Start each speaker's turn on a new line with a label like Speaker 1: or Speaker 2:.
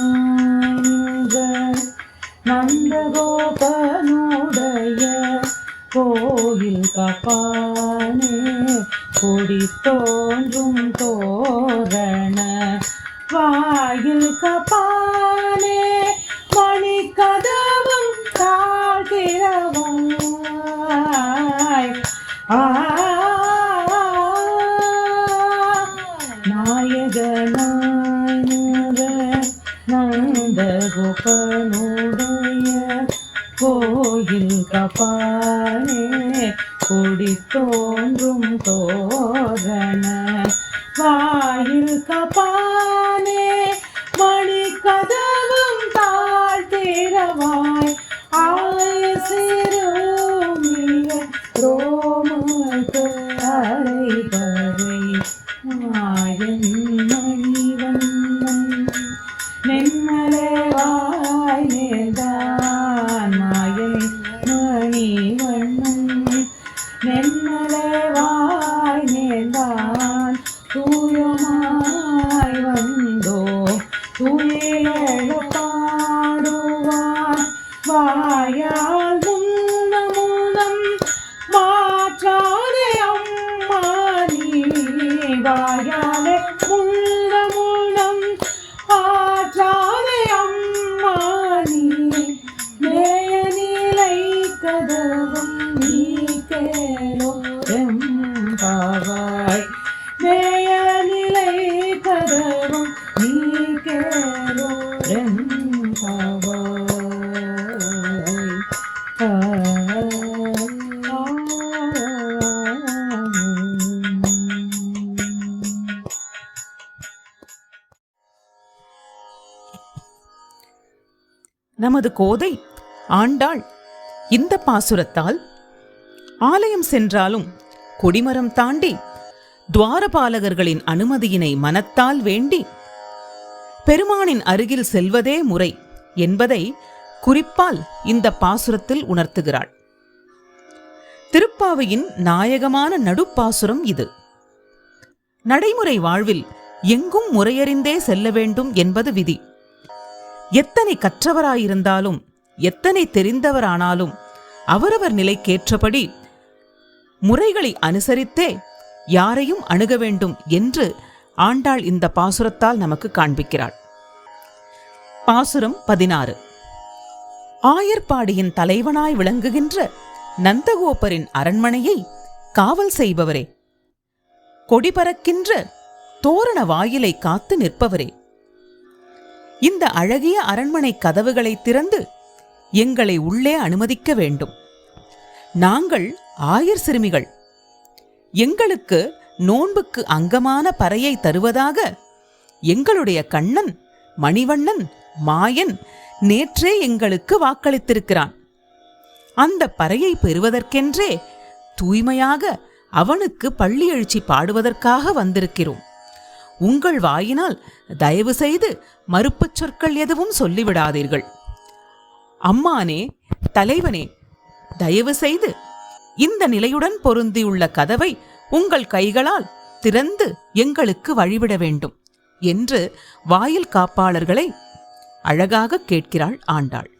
Speaker 1: நாயகனாய்ந்த நந்தகோபனுடைய கோயில் கப்பானே கொடி தோன்றும் தோரண வாயில் கப்பானே மணி நாயகனாயிர நந்த கோயில் கபாலே கொடி தோன்றும் தோரண வாயில் கபானே மணி கதவும் தாழ்த்திரவாய் ஆய சிறுமிய ரோமத்து அரைவரை വെണ്ണഴി വന്നും. നിങ്ങളെ വായതാനായ മണി വണ്ണം നിങ്ങളെ വായതാൻ തൂയമായി വന്നോ. തുയലോ പാടുവാൻ വായാൽ வாயாலே முன்னமுதம் ஆற்றாதே அம்மா நீ. நேய நிலை கதவும் நீ கேளோ எம்பாவாய் நேய கதவும் நீ கேளோ எம்பாவாய்
Speaker 2: நமது கோதை ஆண்டாள். இந்த பாசுரத்தால் ஆலயம் சென்றாலும் கொடிமரம் தாண்டி துவாரபாலகர்களின் அனுமதியினை மனத்தால் வேண்டி பெருமானின் அருகில் செல்வதே முறை என்பதை குறிப்பால் இந்த பாசுரத்தில் உணர்த்துகிறாள். திருப்பாவையின் நாயகமான நடுப்பாசுரம் இது. நடைமுறை வாழ்வில் எங்கும் முறையறிந்தே செல்ல வேண்டும் என்பது விதி. எத்தனை கற்றவராயிருந்தாலும் எத்தனை தெரிந்தவரானாலும் அவரவர் நிலைக்கேற்றபடி முறைகளை அனுசரித்தே யாரையும் அணுக வேண்டும் என்று ஆண்டாள் இந்த பாசுரத்தால் நமக்கு காண்பிக்கிறாள். பாசுரம் பதினாறு. ஆயர்பாடியின் தலைவனாய் விளங்குகின்ற நந்தகோபரின் அரண்மனையை காவல் செய்பவரே. கொடிபறக்கின்ற தோரண வாயிலை காத்து நிற்பவரே. இந்த அழகிய அரண்மனை கதவுகளை திறந்து எங்களை உள்ளே அனுமதிக்க வேண்டும். நாங்கள் ஆயர் சிறுமிகள். எங்களுக்கு நோன்புக்கு அங்கமான பறையை தருவதாக எங்களுடைய கண்ணன் மணிவண்ணன் மாயன் நேற்றே எங்களுக்கு வாக்களித்திருக்கிறான். அந்த பறையை பெறுவதற்கென்றே தூய்மையாக அவனுக்கு பள்ளி எழுச்சி பாடுவதற்காக வந்திருக்கிறோம். உங்கள் வாயினால் தயவு செய்து மறுப்புச் சொற்கள் எதுவும் சொல்லிவிடாதீர்கள். அம்மானே தலைவனே தயவு செய்து இந்த நிலையுடன் பொருந்தியுள்ள கதவை உங்கள் கைகளால் திறந்து எங்களுக்கு வழிவிட வேண்டும் என்று வாயில் காப்பாளர்களை அழகாக கேட்கிறாள் ஆண்டாள்.